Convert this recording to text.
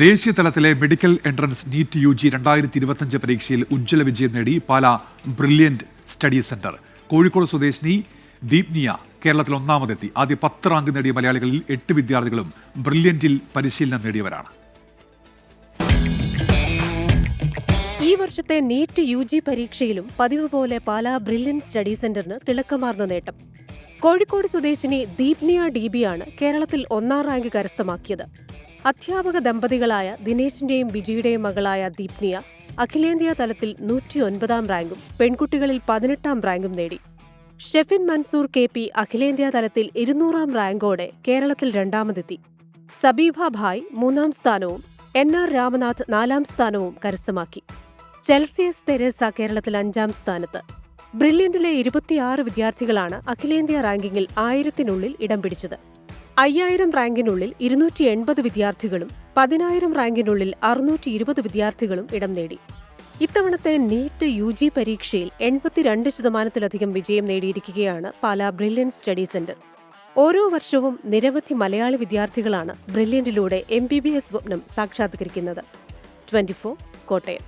ദേശീയ തലത്തിലെ medical entrance NEET U G രണ്ടായിരത്തി ഇരുപത്തിയഞ്ച് പരീക്ഷയിൽ ഉജ്ജ്വല വിജയം നേടി Pala brilliant study centre. Kozhikode സ്വദേശിനി ദീപ്നിയ കേരളത്തിൽ ഒന്നാമതെത്തി. ആദ്യ പത്ത് റാങ്ക് നേടിയ മലയാളികളിൽ എട്ട് വിദ്യാർത്ഥികളും ബ്രില്യന്റിൽ പരിശീലനം നേടിയവരാണ്. ഈ വർഷത്തെ നീറ്റ് യു ജി പരീക്ഷയിലും പതിവ് പോലെ പാലാ ബ്രില്യൻ സ്റ്റഡി സെന്ററിന് തിളക്കമാർന്ന നേട്ടം. കോഴിക്കോട് സ്വദേശിനി ദീപ്നിയ ഡി ബിയാണ് കേരളത്തിൽ ഒന്നാം റാങ്ക് കരസ്ഥമാക്കിയത്. അധ്യാപക ദമ്പതികളായ ദിനേശിന്റെയും ബിജിയുടെയും മകളായ ദീപ്നിയ അഖിലേന്ത്യാ തലത്തിൽ നൂറ്റിയൊൻപതാം റാങ്കും പെൺകുട്ടികളിൽ പതിനെട്ടാം റാങ്കും നേടി. ഷെഫിൻ മൻസൂർ കെ പി അഖിലേന്ത്യാ തലത്തിൽ ഇരുന്നൂറാം റാങ്കോടെ കേരളത്തിൽ രണ്ടാമതെത്തി. സബീഭ ഭായ് മൂന്നാം സ്ഥാനവും എൻ ആർ രാമനാഥ് നാലാം സ്ഥാനവും കരസ്ഥമാക്കി. ചെൽസിയസ് തെരേസ കേരളത്തിൽ അഞ്ചാം സ്ഥാനത്ത്. ബ്രില്യന്റിലെ ഇരുപത്തിയാറ് വിദ്യാർത്ഥികളാണ് അഖിലേന്ത്യാ റാങ്കിങ്ങിൽ ആയിരത്തിനുള്ളിൽ ഇടം പിടിച്ചത്. അയ്യായിരം റാങ്കിനുള്ളിൽ ഇരുന്നൂറ്റി എൺപത് വിദ്യാർത്ഥികളും പതിനായിരം റാങ്കിനുള്ളിൽ അറുന്നൂറ്റി ഇരുപത് വിദ്യാർത്ഥികളും ഇടം നേടി. ഇത്തവണത്തെ നീറ്റ് യു ജി പരീക്ഷയിൽ എൺപത്തിരണ്ട് ശതമാനത്തിലധികം വിജയം നേടിയിരിക്കുകയാണ് പാലാ ബ്രില്യൻ സ്റ്റഡി സെന്റർ. ഓരോ വർഷവും നിരവധി മലയാളി വിദ്യാർത്ഥികളാണ് ബ്രില്യന്റിലൂടെ എം ബി ബി എസ് സ്വപ്നം സാക്ഷാത്കരിക്കുന്നത്. ട്വന്റി കോട്ടയം.